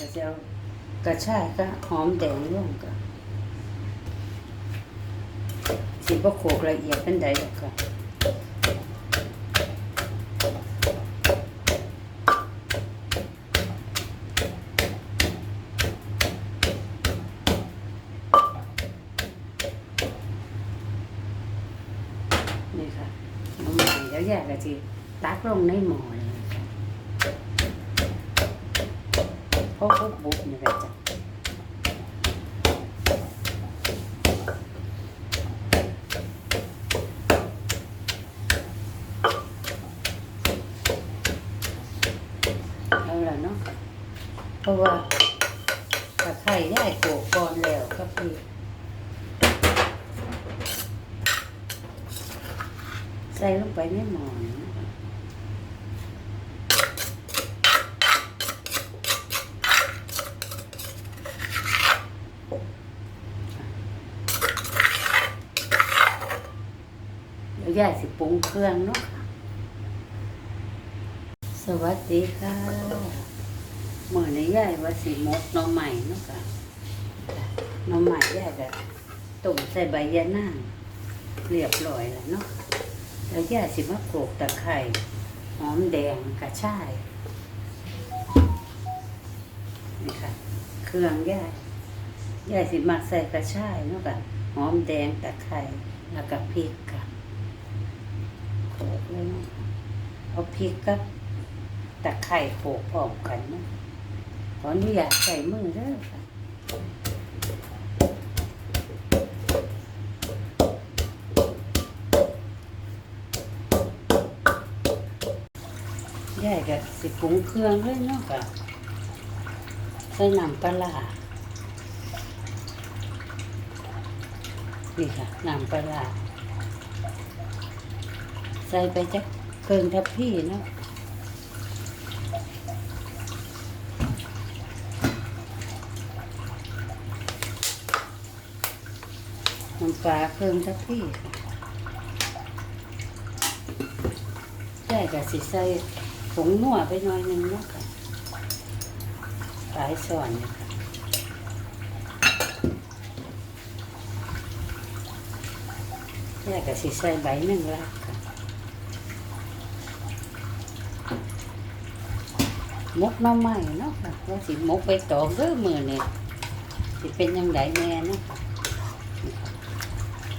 ก็จะเอากระชายก็หอมแดงร่วมกันสิบ่โขกละเอียดเป็นใดหรอกค่ะนี่ค่ะน้ำมันแล้วแยกกะทิตักลงในหม้อ เลยค่ะเพราะพวกบุกนี่แหละจ้ะเอาละเนาะเพราะว่าตะไคร่ย่ายโขกก่อนแล้วก็คือใส่ลงไปในหม้อนี่นะคะเดี๋ยวย่ายสิป รุงเครื่องเนาะสวัสดีค่ะเมื่อในย่ายว่าสีมกน้องใหม่เนาะค่ะน้องใหม่ย่ายก็ต้มใส่ใบยะนางเรียบร้อยแล้วเนาะแล้วย่ายสิมาโขลกตะไคร่หอมแดงกระชายนี่ค่ะเครื่องย่ายย่ายสิมักใส่กระชายเนาะค่ะหอมแดงตะไคร่แล้วก็พริกค่ะ เลยเอาพริกกับตะไคร่โขกพร้อมกันนะขออนุญาตใส่มือเด้อค่ะยายก็สิปรุงเครื่องเลยเนาะค่ะใส่น้ำปลานี่ค่ะน้ำปลา ใส่ไปจักเกินทับพี่เนาะน้ำปลาเพิ่มสักที่ค่ะได้กับสิใส่ผงนัวไปหน่อยนึงเนาะค่ะหลายส่วนเลยค่ะได้กับสิใส่ใบหนึ่งละค่ะ มกน้ำใหม่เนาะค่ะว่าสิมกไปตองเด้อมือเนี่ยสิเป็นยังไงแน่เนาะ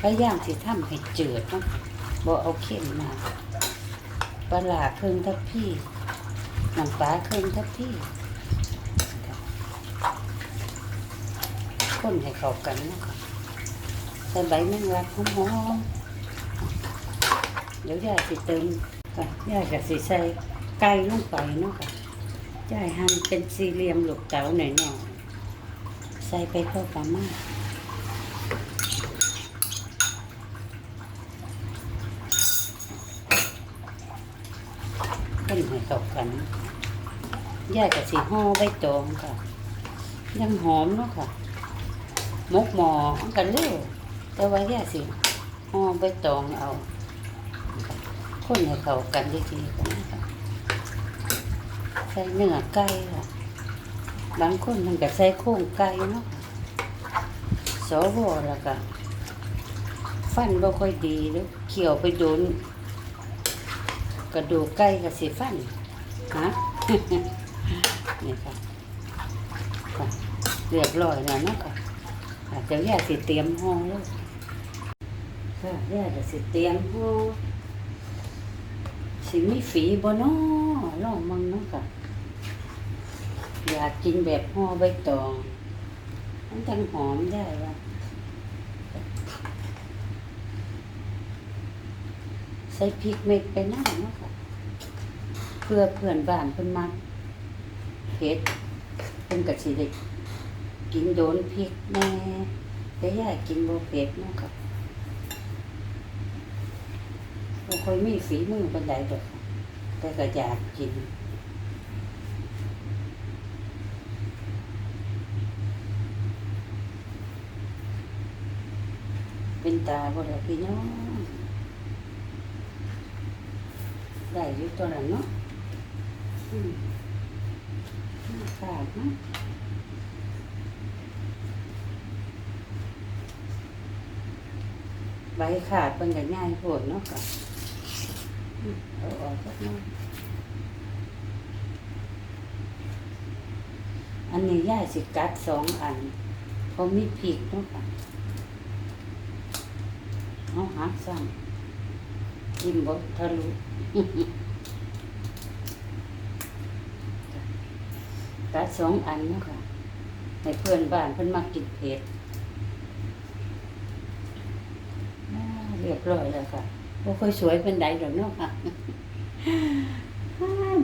พยายามสิทำให้เจืดเนาะบ่เอาเค็มมาปลาร้าเครื่องทับพี่น้ำปลาเครื่องทับพี่คนให้เข้ากันเนาะค่ะใส่ใบแมงลักหอมๆเดี๋ยวยายสิเติมค่ะยายก็สิใส่ไก่ลงไปเนาะค่ะ ยายหั่นเป็นสี่เหลี่ยมลูกเต๋าหน่อยๆใส่ไปพอประมาณคนให้เข้ากันย่ากับสีห่อใบตองค่ะ ยังหอมเนาะค่ะมกหมอกันเร็วแต่ว่าย่าสิห่อใบตองเอา คนให้เข้ากันดีๆกันนะคะ ใส่เนื้อไก่ค่ะบางคนมันก็ใส่โครงไก่เนาะสวแล้วก็ฟันบ่ค่อยดีแล้วเขี่ยวไปโดนกระดูกไก่กับสีฟันฮะนี่ค่ะค่ะเรียบร้อยแล้วเนาะค่ะเดี๋ยวย่าสิเตรียมห้องแล้วค่ะย่าจะสิเตรียมห้องสิมีฝีบ่เนาะลองมังเนาะค่ะ อยากกินแบบห่อใบตอง มันทั้งหอมได้ว่าใส่พริกเม็ดไปหน้าเนาะค่ะ เพื่อเพื่อนบ้านเพิ่นมักเผ็ดเพิ่นก็สิได้กินโดนพริกแน่แต่ยากินบ่เผ็ดเนาะค่ะบ่ค่อยมีฝีมือปานใดดอกแต่ก็อยากกิน เป็นตาบ่ล่ะพี่น้องได้อยู่ตัวนั้นเนาะอืมขาดนะใบขาดเป็นกันง่ายโผดเนาะค่ะอืมเอาออกสักหน่อยอันนี้ย่าสิกัดสองอันเพราะมีพริกเนาะค่ะ เอาหักซ้ำกินบดทะลุกัดสองอันนะค่ะให้เพื่อนบ้านเพื่อนมากินเผ็ดเรียบร้อยแล้วค่ะบ่ค่อยสวยเป็นใดดอกเนาะค่ะ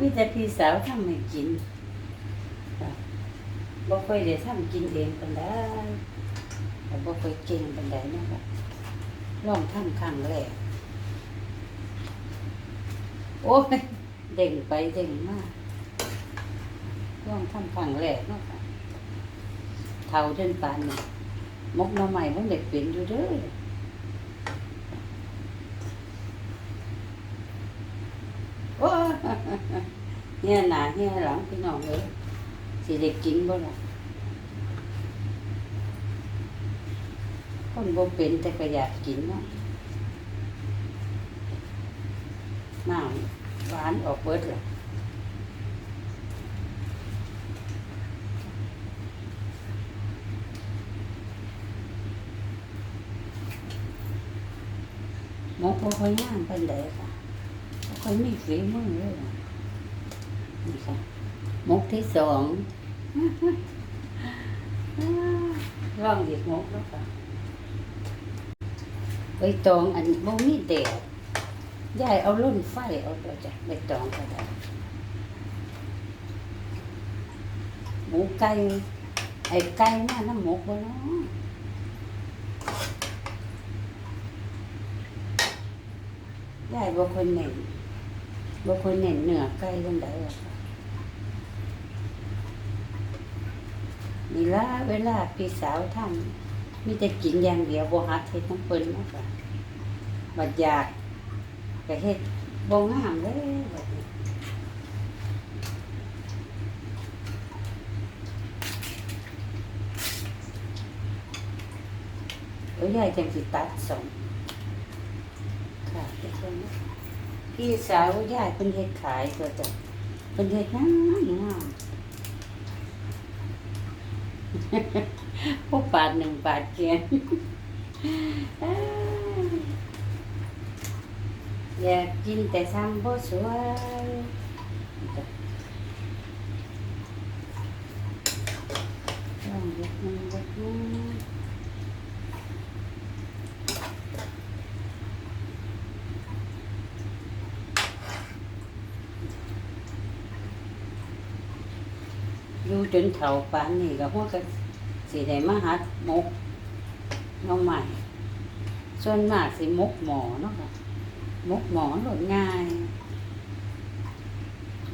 มีแต่พี่สาวทำให้กินค่ะบ่ค่อยได้ทำกินเองปานใดแต่บ่ค่อยเก่งปานใดเนาะค่ะ ลองทำครั้งแรก โอ้ย เด้งไปเด้งมาร่วมทำครั้งแรกเนาะเท่าเดินปานนี่มกน้อใหม่มันเด็กเป็นอยู่เด้อโอ้เฮียหนาเฮียหลังพี่น้องเอ้ยสิเด็กกินบ่ล่ะ คนบ่เป็นแต่ก็อยากกินเนาะน้ำหวานออกเบิดล่ะหมกบ่ค่อยย่างปานใดค่ะค่อยมีฝีมือเลยนี่ค่ะมกที่สองลองหยิบมกแล้วค่ะ ใบตองอันบ่มีแดดยายเอาล่นไฟเอาตัวจ้ะใบตองก็ได้หมูไก่ไอ้ไก่มาน้ำหมกบ่เนาะยายบ่คนเน่นบ่คนเน่นเนื้อไก่จังไดหรอกค่ะนี่ล่ะเวลาพี่สาวทำ มีแต่กินอย่างเดียวบ่หัดเฮ็ดน้ำเปิ้นเนาะค่ะบัดอยากก็เฮ็ดบ่งามเลยบัดนี้เอ้ยยายจังสิตัดสองค่ะทุกคนพี่สาวยายเป็นเฮ็ดขายตัวจ้ะเป็นเฮ็ดงามงาม พวกบาทหนึ่งบาทเกียนอ้ายอยากกินแต่ซ้ำบ่สวยลองยกมือยกมืออยู่จนเฒ่าปานนี้ก็พวกก็ สิได้มาหัดมกน้องใหม่ส่วนมากสิมกหมอเนาะค่ะมกหมอหลดง่าย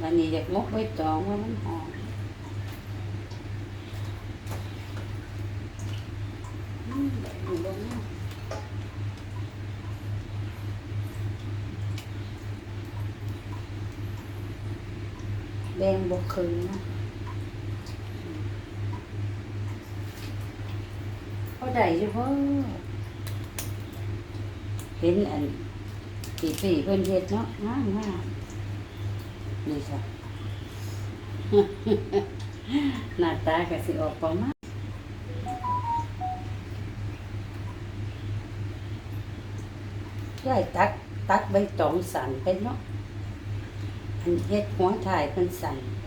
วันนี้อยากมกใบตองว่ามันหอมแบ่งบ่งบ่คืนนะ เขาได้อยู่เพิ่เห็นอันปีปีเพิ่นเฮ็ดเนาะงามงามนี่ค่ะหน้าตาก็สิออกประมาณยายตักตักใบตองสั่นไปเนาะอันเฮ็ดหัวถ่ายเพิ่นสั่นไป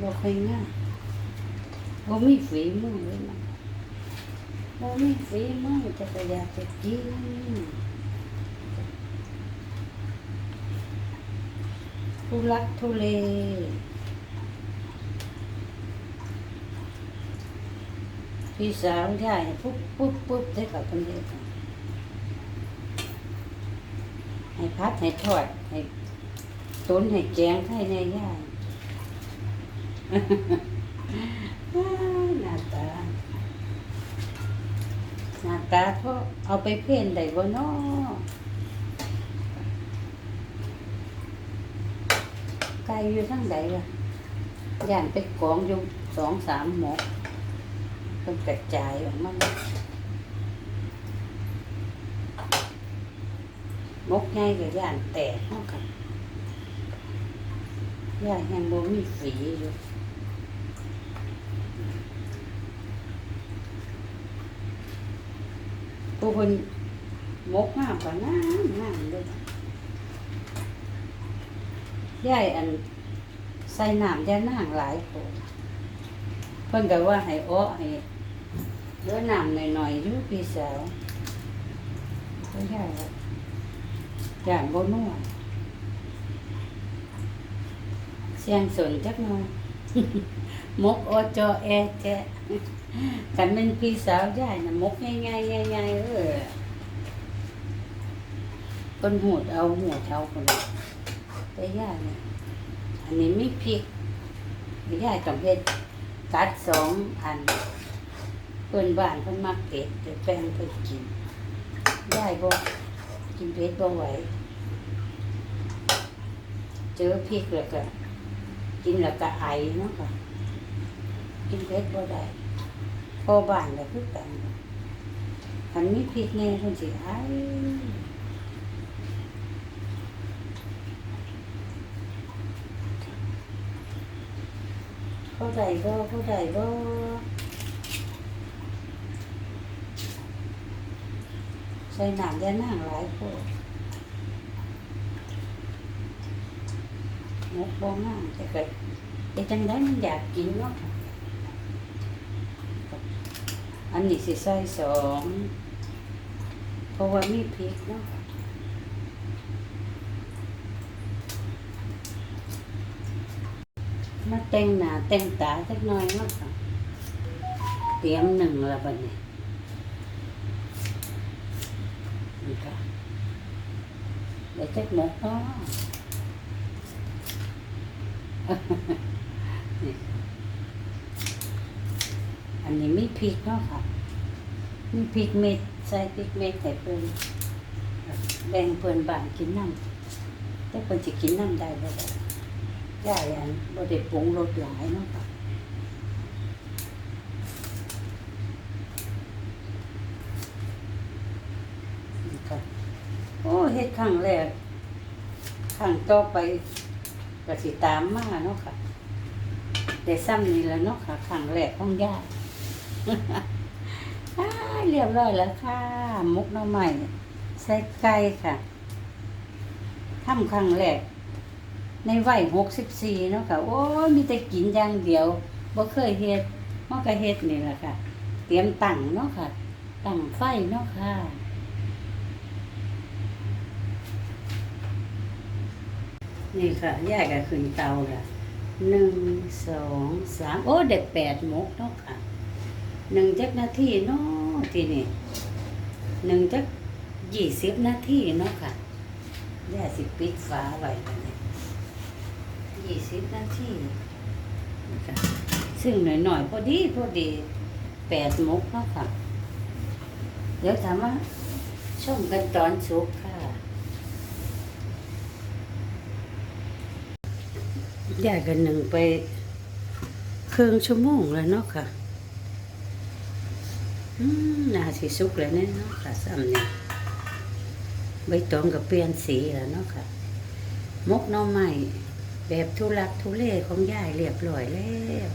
บ่ค่อยง่ายบ่มีฝีมือเลยนะบ่มีฝีมือแต่ก็อยากจะกินทุลักทุเลพี่สาวยายปุ๊บปุ๊บปุ๊บได้กับคนเดียวให้พัดให้ทอดให้ตุนให้แกงให้ในย่า หน้าตาหน้าตาเขาเอาไปเพ่นได้บ่เนาะก่อยู่ทั้งใดล่ะย่านไปกองอยู่สองสามหมกต้องกระจายออกมาหมกง่ายกับย่านแตกเนาะค่ะย่านยังบ่มีฝีอยู่ ผู้คนมกงามกว่าน้ำงามเลยย่ายอันใส่น้ำยานั่งหลายโพดเพิ่นก็ว่าให้อ้อให้เลือน้ำหน่อยๆอยู่พี่สาวก็ย่ายว่าย่านบ่นัวเสียงสนจักหน่อย มกอจอแอแจกันเป็นพี่สาวย่ายน่ะมกง่ายง่ายๆเออเพิ่นหูดเอาหูดเอาคนแต่ยายเนี่ยอันนี้ไมีพริกไม่ได้กับเห็ดกัดสองอันเพื่อนบ้านเพิ่นมักเผ็ดแต่แป้งเพิ่นกิน ได้บ่กินเผ็ดบ่ไหวเจอพริกแล้วก็ กินแล้วก็ไอเนาะค่ะกินเผ็ดบ่ได้พอบ้านก็คือกันอันนี้พริกแน่เพิ่นสิไอเข้าใจบ่เข้าใจบ่ใส่น้ำยานั่งหลายโพด มกบ่งามแต่ก็แต่จังไดมันอยากกินเนาะอันนี้สิใส่สองเพราะว่ามีพริกเนาะมาแต่งหน้าแต่งตาสักหน่อยเนาะค่ะเตรียมหนึ่งและบัดนี้นี่ค่ะเดี๋ยวจักหมกเนาะนี่ อันนี้มีพริกเนาะค่ะ มีพริกเม็ดใส่พริกเม็ดใส่เพิ่นแบ่งเพิ่นบ้านกินน้ำแต่เพิ่นสิกินน้ำได้บ่ได้ได้อันบ่ได้ปรุงรสหลายเนาะค่ะนี่ค่ะโอ้เฮ็ดครั้งแรกครั้งต่อไป ก็สิตามมาเนาะค่ะได้ซ้ำนี่แหล้วเนาะค่ะครั้งแรกของยาอ้าเรียบร้อยแล้วค่ะ มุกน้ำใหม่ใส่ไก่ค่ะทำครั้งแรก ในวัยหกสิบสี่เนาะค่ะ โอ้มีแต่กินอย่างเดียวบ่เคยเฮ็ดมันก็เฮ็ดนี่แหละค่ะ เตรียมตั้งเนาะค่ะตั้งไฟเนาะค่ะ นี่ค่ะแยกกันขึ้นเตาละหนึ่งสองสามโอ้เด็กแปดมกเนาะค่ะหนึ่งจักนาทีเนาะทีนี่หนึ่งจักยี่สิบนาทีเนาะค่ะแย่สิปิดฝาไว้กันเลยยี่สิบนาทีนะคะซึ่งหน่อยๆพอดีพอดีแปดมกเนาะค่ะ เดี๋ยวถามว่าชมกันตอนสุกค่ะ แยกกันหนึ่งไปเครึ่งชั่วโมงแล้วเนาะค่ะอืมนาสิสุกแล้วเนี่ยเนาะค่ะซ้ำเนี่ยใบตองกับเปลี่ยนสีแล้วเนาะค่ะมกน้องใหม่แบบทุลักทุเลของยายเรียบร้อยแล้ว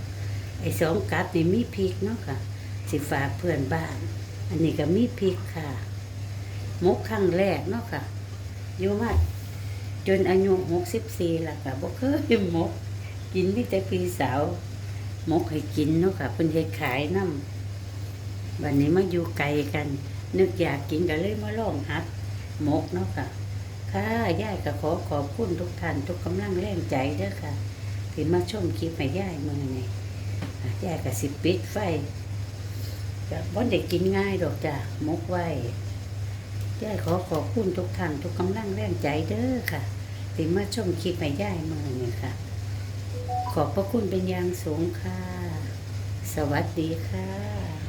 ไอ้สองกัดนี่มีพริกเนาะค่ะ สิฝากเพื่อนบ้าน อันนี้ก็มีพริกค่ะ มกครั้งแรกเนาะค่ะอยู่มา จนอายุหกสิบสี่ละค่ะบ่เคยมก กินนี่แต่พี่สาวมกให้กินเนาะค่ะเพิ่นเฮ็ดขายน้ำวันนี้มาอยู่ไกลกัน นึกอยากกินก็เลยมาลองหัดหมกเนาะค่ะ ค่ะย่ายก็ขอขอบคุณทุกท่านทุกกำลังแรงใจเด้อค่ะ ที่มาชมคลิปให้ย่ายมือนี่อะย่ายก็สิปิดไฟจะบ่ได้กินง่ายดอกจ้ะมกไว้ย่ายขอขอบคุณทุกท่านทุกกำลังแรงใจเด้อค่ะ ที่มาชมคลิปให้ย่ายมือนี่ค่ะ ขอบพระคุณเป็นอย่างสูงค่ะ สวัสดีค่ะ